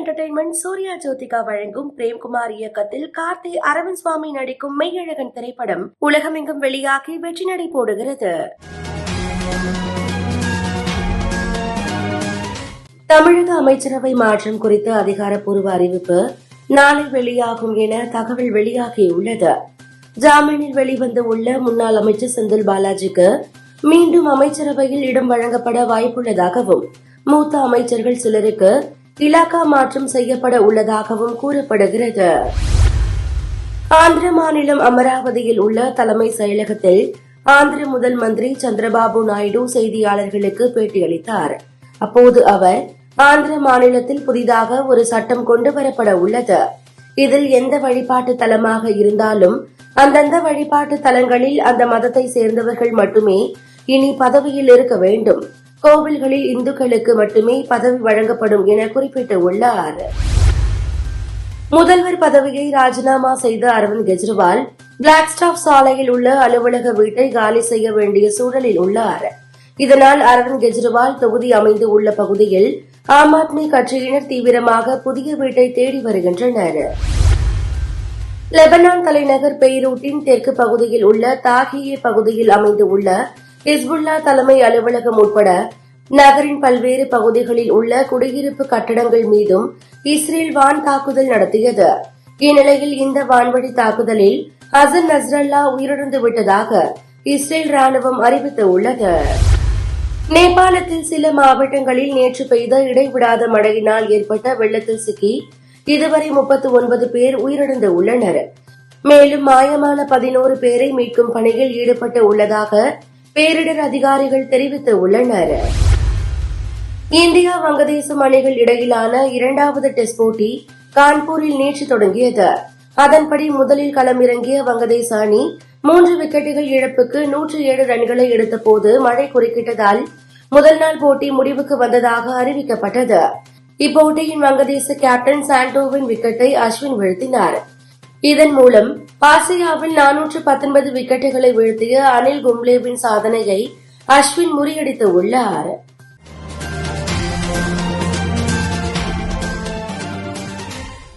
Entertainment Surya Jyothika வழங்கும் பிரேம்குமார் இயக்கத்தில் கார்த்தி அரவிந்த் சுவாமி நடிக்கும் மெய்யழகன் திரைப்படம் உலகமெங்கும் வெளியாகி வெற்றி நடை போடுகிறது. தமிழக அமைச்சரவை மாற்றம் குறித்த அதிகாரப்பூர்வ அறிவிப்பு நாளை வெளியாகும் என தகவல் வெளியாகியுள்ளது. ஜாமீனில் வெளிவந்து உள்ள முன்னாள் அமைச்சர் செந்தில் பாலாஜிக்கு மீண்டும் அமைச்சரவையில் இடம் வழங்கப்பட வாய்ப்புள்ளதாகவும் மூத்த அமைச்சர்கள் சிலருக்கு இலாக்கா மாற்றம் செய்யப்பட உள்ளதாகவும் கூறப்படுகிறது. ஆந்திர மாநிலம் அமராவதியில் உள்ள தலைமை செயலகத்தில் ஆந்திர முதல் மந்திரி சந்திரபாபு நாயுடு செய்தியாளர்களுக்கு பேட்டியளித்தார். அப்போது அவர் ஆந்திர மாநிலத்தில் புதிதாக ஒரு சட்டம் கொண்டு வரப்பட உள்ளது. இதில் எந்த வழிபாட்டு தலமாக இருந்தாலும் அந்தந்த வழிபாட்டு தலங்களில் அந்த மதத்தை சேர்ந்தவர்கள் மட்டுமே இனி பதவியில் இருக்க வேண்டும். கோவில்களில் இந்துக்களுக்கு மட்டுமே பதவி வழங்கப்படும் என குறிப்பிட்டுள்ளார். முதல்வர் பதவியை ராஜினாமா செய்த அரவிந்த் கெஜ்ரிவால் பிளாக் ஸ்டாப் சாலையில் உள்ள அலுவலக வீட்டை காலி செய்ய வேண்டிய சூழலில் உள்ளார். இதனால் அரவிந்த் கெஜ்ரிவால் தொகுதி அமைந்து உள்ள பகுதியில் ஆம் ஆத்மி கட்சியினர் தீவிரமாக புதிய வீட்டை தேடி வருகின்றனர். லெபனான் தலைநகர் பெய்ரூட்டின் தெற்கு பகுதியில் உள்ள தாகியே பகுதியில் அமைந்துள்ள ஹிஸ்புல்லா தலைமை அலுவலகம் உட்பட நகரின் பல்வேறு பகுதிகளில் உள்ள குடியிருப்பு கட்டடங்கள் மீதும் இஸ்ரேல் வான் தாக்குதல் நடத்தியது. இந்நிலையில் இந்த வான்வழி தாக்குதலில் ஹசன் நஸ்ரல்லா உயிரிழந்து விட்டதாக இஸ்ரேல் ராணுவம் அறிவித்துள்ளது. நேபாளத்தில் சில மாவட்டங்களில் நேற்று பெய்த இடைவிடாத மழையினால் ஏற்பட்ட வெள்ளத்தில் சிக்கி இதுவரை முப்பத்தி ஒன்பது பேர் உயிரிழந்து உள்ளனர். மேலும் மாயமான பதினோரு பேரை மீட்கும் பணியில் ஈடுபட்டு உள்ளதாக பேரிடர் அதிகாரிகள் தெரிவித்து உள்ளனர். இந்தியா வங்கதேசம் அணிகள் இடையிலான இரண்டாவது டெஸ்ட் போட்டி கான்பூரில் நேற்று தொடங்கியது. அதன்படி முதலில் களமிறங்கிய வங்கதேச அணி மூன்று விக்கெட்டுகள் இழப்புக்கு நூற்று ஏழு ரன்களை எடுத்தபோது மழை குறுக்கிட்டதால் முதல் நாள் போட்டி முடிவுக்கு வந்ததாக அறிவிக்கப்பட்டது. இப்போட்டியின் வங்கதேச கேப்டன் சாண்டோவின் விக்கெட்டை அஸ்வின் வீழ்த்தினார். இதன் மூலம் ஆசியாவில் நானூற்று பத்தொன்பது விக்கெட்டுகளை வீழ்த்திய அனில் கும்ளேவின் சாதனையை அஸ்வின் முறியடித்து உள்ளார்.